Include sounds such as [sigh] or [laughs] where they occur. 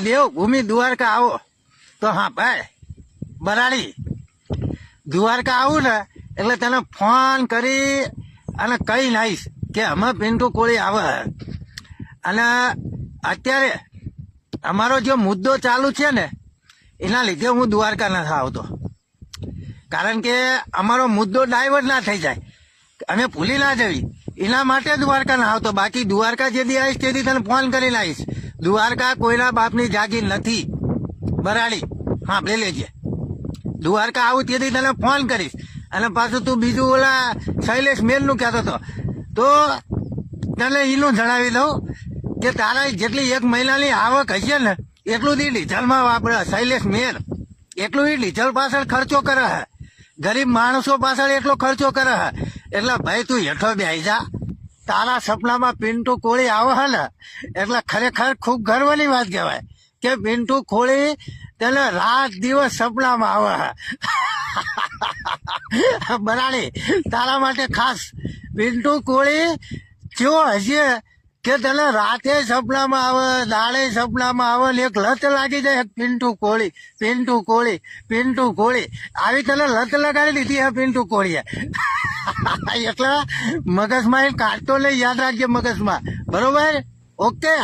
દેવ ભૂમિ દ્વારકા આવો. તો હા, ભાઈ, બરાડી. દ્વારકા આવું ને, એટલે તને ફોન કરી અને કહી નાઈશ કે અમે પિન્ટુ કોળી આવે. અને અત્યારે અમારો જે મુદ્દો ચાલુ છે ને, એના લીધે હું દ્વારકા નથી આવતો. કારણ કે અમારો મુદ્દો ડાયવર્ટ ના થઈ જાય. અમે ભૂલી ના જવી. એના માટે દ્વારકા ના આવતો. બાકી દ્વારકા જેથી આવીશ તેથી તને ફોન કરી આવીશ દ્વારકા કોઈના બાપની જાગીર નથી. બરાડી બે લેજે. દ્વારકા આવું તેથી તને ફોન કરીશ. અને પાછું તું બીજું ઓલા શૈલેષ મેલનું કહેતો હતો. તો તને એનું જણાવી દઉં કે તારા જેટલી એક મહિનાની આવક હશે ને, એટલું જ ડીઝલમાં વાપરે શૈલેષ મેર એટલું એ ડીઝલ પાછળ ખર્ચો કરે હે. ગરીબ માણસો પાછળ એટલો ખર્ચો કરે હે. એટલે ભાઈ તું હેઠો બેસી જા. તારા સપનામાં પિન્ટુ કોળી આવે હે ને? એટલે ખરેખર ખૂબ ગર્વની વાત કહેવાય કે પિન્ટુ કોળી તેને રાત દિવસ સપનામાં આવે હે. [laughs] બરાડી તારા માટે ખાસ પિન્ટુ કોળી જો હશે કે તને રાતે સપનામાં આવે, દાડે સપનામાં આવે એક લત લાગી જાય પિન્ટુ કોળી પિન્ટુ કોળી પિન્ટુ કોળી. આવી તને લત લગાડી દીધી હે પિન્ટુ કોળીએ. [laughs] એટલે મગજમાં એ કાઢતો નહીં યાદ રાખજે મગજમાં. બરોબર? ઓકે?